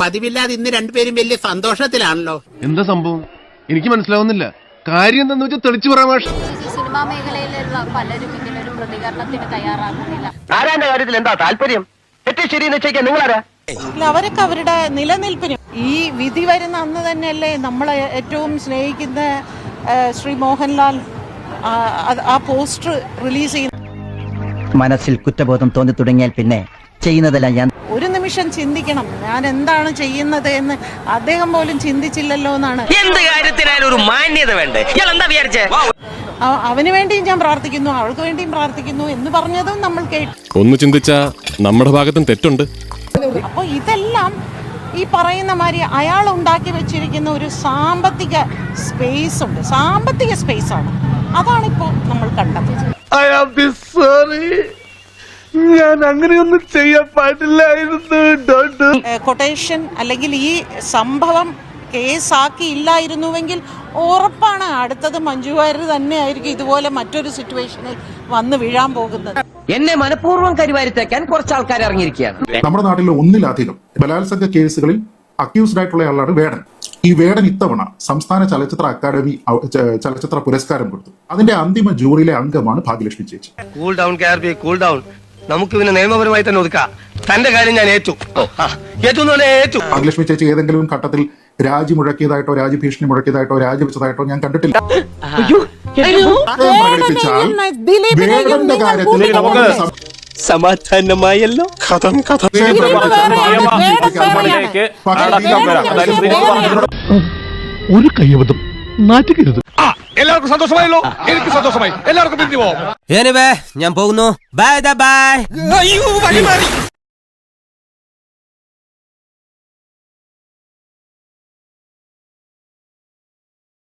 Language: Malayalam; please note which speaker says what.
Speaker 1: പതിവില്ലാതെ ഇന്ന് രണ്ടുപേരും വലിയ സന്തോഷത്തിലാണല്ലോ.
Speaker 2: എന്താ സംഭവം? എനിക്ക് മനസ്സിലാവുന്നില്ല. കാര്യം എന്താന്ന് വെച്ചാൽ തെളിച്ചു പറയാൻ
Speaker 3: സിനിമാ മേഖലയിലുള്ള പലരും ഇങ്ങനൊരു പ്രതികരണത്തിന് തയ്യാറാകുന്നില്ല.
Speaker 4: ആരാന്റെ കാര്യത്തിൽ എന്താ താല്പര്യം? തെറ്റ് ശരി നിശ്ചയിക്കാൻ നിങ്ങളാരാ?
Speaker 5: ഇല്ല, അവരൊക്കെ അവരുടെ നിലനിൽപ്പിന്. ഈ വിധി വരുന്ന അന്ന് തന്നെയല്ലേ നമ്മളെ ഏറ്റവും സ്നേഹിക്കുന്ന ശ്രീ മോഹൻലാൽ ആ, പോസ്റ്റർ റിലീസ് ചെയ്യുന്നു
Speaker 6: മനസ്സിൽ കുറ്റബോധം തോന്നി തുടങ്ങിയാൽ പിന്നെ ചെയ്യുന്നതല്ല ഞാൻ
Speaker 5: നിമിഷം ചിന്തിക്കണം. ഞാൻ എന്താണ് ചെയ്യുന്നത് എന്ന് അദ്ദേഹം പോലും ചിന്തിച്ചില്ലല്ലോ എന്നാണ്.
Speaker 4: എന്ത് കാര്യത്തിനായാലും ഒരു മാന്യത വേണ്ടേ? ഇയാൾ എന്താ വിചാരിച്ചേ
Speaker 5: അവന് വേണ്ടിയും ഞാൻ പ്രാർത്ഥിക്കുന്നു അവൾക്ക് വേണ്ടിയും പ്രാർത്ഥിക്കുന്നു എന്ന് പറഞ്ഞതും നമ്മൾ കേട്ടു.
Speaker 7: ഒന്ന് ചിന്തിച്ച നമ്മുടെ ഭാഗത്തും തെറ്റുണ്ട്.
Speaker 5: അപ്പോൾ ഇതെല്ലാം ഈ പറയുന്ന മാതിരി അയാൾ ഉണ്ടാക്കി വെച്ചിരിക്കുന്ന ഒരു സാമ്പത്തിക സ്പേസ് ഉണ്ട്. സാമ്പത്തിക സ്പേസ് ആണ്. അതാണിപ്പോൾ നമ്മൾ കണ്ടത്.
Speaker 2: ഐ ആം സോറി ഞാൻ അങ്ങനെയൊന്നും ചെയ്യാൻ പാടില്ലായിരുന്നു
Speaker 5: കൊട്ടേഷൻ അല്ലെങ്കിൽ ഈ സംഭവം കേസാക്കി ഇല്ലായിരുന്നുവെങ്കിൽ ഉറപ്പാണ് അടുത്തത് മഞ്ജു തന്നെ ആയിരിക്കും ഇതുപോലെ മറ്റൊരു സിറ്റുവേഷനിൽ വന്ന് വീഴാൻ പോകുന്നത്.
Speaker 6: എന്നെ മനഃപൂർവം കരിവാരിത്തേക്കാൻ കുറച്ച് ആൾക്കാർ ഇറങ്ങിയിരിക്കുകയാണ്.
Speaker 8: നമ്മുടെ നാട്ടിലെ ഒന്നിലധികം ബലാത്സംഗ കേസുകളിൽ അക്യൂസ്ഡ് ആയിട്ടുള്ള ആളാണ് വേടൻ. ഈ വേടൻ ഇത്തവണ സംസ്ഥാന ചലച്ചിത്ര അക്കാദമി ചലച്ചിത്ര പുരസ്കാരം കൊടുത്തു. അതിന്റെ അന്തിമ ജൂറിയിലെ അംഗമാണ് ഭാഗ്യലക്ഷ്മി ചേച്ചി.
Speaker 4: കൂൾ ഡൗൺ കൂൾ ഡൗൺ നമുക്ക് പിന്നെ നിയമപരമായി തന്നെ ഒതുക്കാം. തന്റെ കാര്യം ഞാൻ ഏറ്റു. ഏറ്റു എന്ന് പറഞ്ഞാൽ ഏറ്റു.
Speaker 8: ഭാഗ്യലക്ഷ്മി ചേച്ചി ഏതെങ്കിലും ഘട്ടത്തിൽ രാജി മുഴക്കിയതായിട്ടോ രാജി ഭീഷണി മുഴക്കിയതായിട്ടോ രാജി വെച്ചതായിട്ടോ ഞാൻ കണ്ടിട്ടില്ല. പ്രകടിപ്പിച്ചാൽ വേടന്റെ കാര്യത്തിൽ
Speaker 4: സമാധാനമായല്ലോ.
Speaker 7: കഥം കഥ.
Speaker 2: ഒരു കയ്യബദ്ധം നാറ്റുകരുത്
Speaker 9: എല്ലാവർക്കും സന്തോഷമായല്ലോ. എനിക്ക് സന്തോഷമായി. എല്ലാവർക്കും പിന്തിരി പോവാം.
Speaker 4: ഞാൻ പോകുന്നു. ബൈ ബൈ അയ്യോ വഴി മാറി.